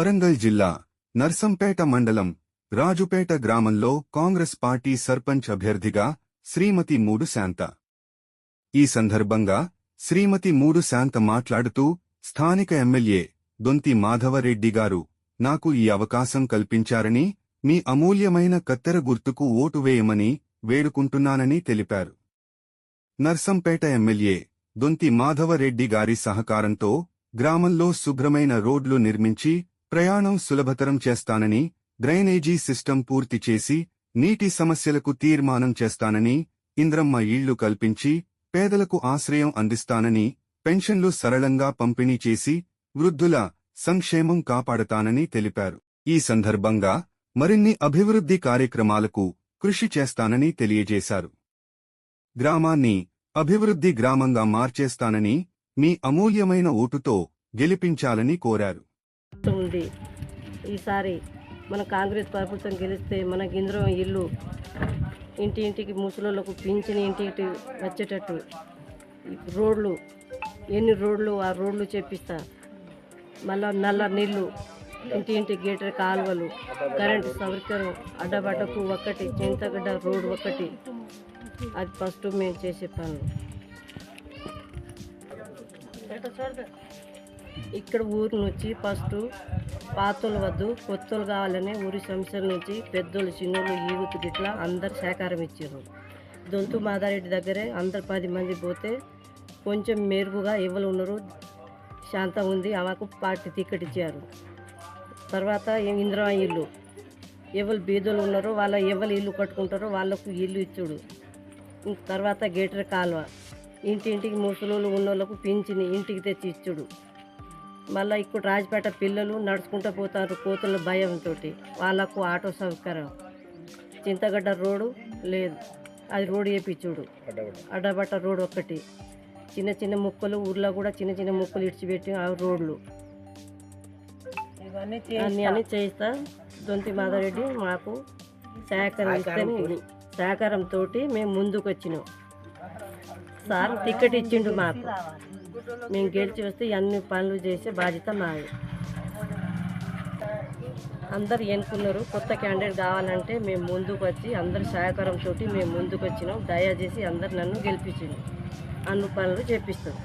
వరంగల్ జిల్లా నర్సంపేట మండలం రాజుపేట గ్రామంలో కాంగ్రెస్ పార్టీ సర్పంచ్ అభ్యర్థిగా శ్రీమతి మూడు శాంత. ఈ సందర్భంగా శ్రీమతి మూడు శాంత మాట్లాడుతూ స్థానిక ఎమ్మెల్యే దొంతి మాధవరెడ్డి గారు నాకు ఈ అవకాశం కల్పించారని మీ అమూల్యమైన కత్తెర గుర్తుకు ఓటు వేయమని వేడుకుంటున్నానని తెలిపారు. నర్సంపేట ఎమ్మెల్యే దొంతి మాధవరెడ్డి గారి సహకారంతో గ్రామంలో శుభ్రమైన రోడ్లు నిర్మించి ప్రయాణం సులభతరం చేస్తానని డ్రైనేజీ సిస్టం పూర్తి చేసి నీటి సమస్యలకు తీర్మానం చేస్తానని ఇంద్రమ్మ ఇళ్ళు కల్పించి పేదలకు ఆశ్రయం అందిస్తానని పెన్షన్లు సరళంగా పంపిణీ చేసి వృద్ధుల సంక్షేమం కాపాడతానని తెలిపారు. ఈ సందర్భంగా మరిన్ని అభివృద్ధి కార్యక్రమాలకు కృషి చేస్తానని తెలియజేశారు. గ్రామాన్ని అభివృద్ధి గ్రామంగా మార్చేస్తానని మీ అమూల్యమైన ఓటుతో గెలిపించాలని కోరారు. ఉంది. ఈసారి మన కాంగ్రెస్ ప్రభుత్వం గెలిస్తే మనకి ఇంద్రం ఇల్లు ఇంటి ఇంటికి ముసలోళ్ళకు పింఛని ఇంటి ఇంటి వచ్చేటట్టు రోడ్లు ఎన్ని రోడ్లు ఆ రోడ్లు చేపిస్తా. మళ్ళా నల్ల నీళ్ళు ఇంటి ఇంటి గేటర్ కాలువలు కరెంటు సౌకర్యం అడ్డబడ్డకు ఒక్కటి చింతగడ్డ రోడ్ ఒకటి అది ఫస్ట్ మేము చేసే పనులు. ఇక్కడ ఊరు నుంచి ఫస్ట్ పాతోళ్ళు వద్దు కొత్తలు కావాలని ఊరి సంస్థల నుంచి పెద్దోళ్ళు చిన్నోళ్ళు ఈగుతు గిట్లా అందరు సహకారం ఇచ్చారు దొంతు మాదారెడ్డి దగ్గరే అందరు పది మంది పోతే కొంచెం మెరుగుగా ఎవరు ఉన్నారు? శాంతం ఉంది ఆమెకు పార్టీ టికెట్ ఇచ్చారు. తర్వాత ఇందిరా ఇల్లు. ఎవరు బీదోళ్ళు ఉన్నారో వాళ్ళ ఎవరు ఇల్లు కట్టుకుంటారో వాళ్ళకు ఇల్లు ఇచ్చుడు. తర్వాత గేటర్ కాలువ. ఇంటింటికి ముసలోళ్ళు ఉన్నోళ్ళకు పింఛని ఇంటికి తెచ్చి ఇచ్చుడు. మళ్ళీ ఇక్కడ రాజపేట పిల్లలు నడుచుకుంటూ పోతారు కోతుల భయంతో వాళ్ళకు ఆటో సౌకర్యం. చింతగడ్డ రోడ్డు లేదు. అది రోడ్డు వేపించుడు అడ్డబట్ట రోడ్ ఒకటి చిన్న చిన్న ముక్కలు ఊర్లో కూడా చిన్న చిన్న ముక్కలు ఇడిచిపెట్టి ఆ రోడ్లు. అన్ని అన్ని చేయిస్తా. దొంతి మాధవరెడ్డి మాకు సహకారం ఇస్తేనే సహకారంతో మేము ముందుకు వచ్చినాం సార్ టికెట్ ఇచ్చిండు మాకు. మేము గెలిచి వస్తే అన్ని పనులు చేసే బాధ్యత మాది. అందరు ఎన్నుకున్నారు కొత్త క్యాండిడేట్ కావాలంటే మేము ముందుకు వచ్చి అందరి సహకారంతో మేము ముందుకు వచ్చినాం. దయచేసి అందరు నన్ను గెలిపించింది అన్ని పనులు చేపిస్తాం.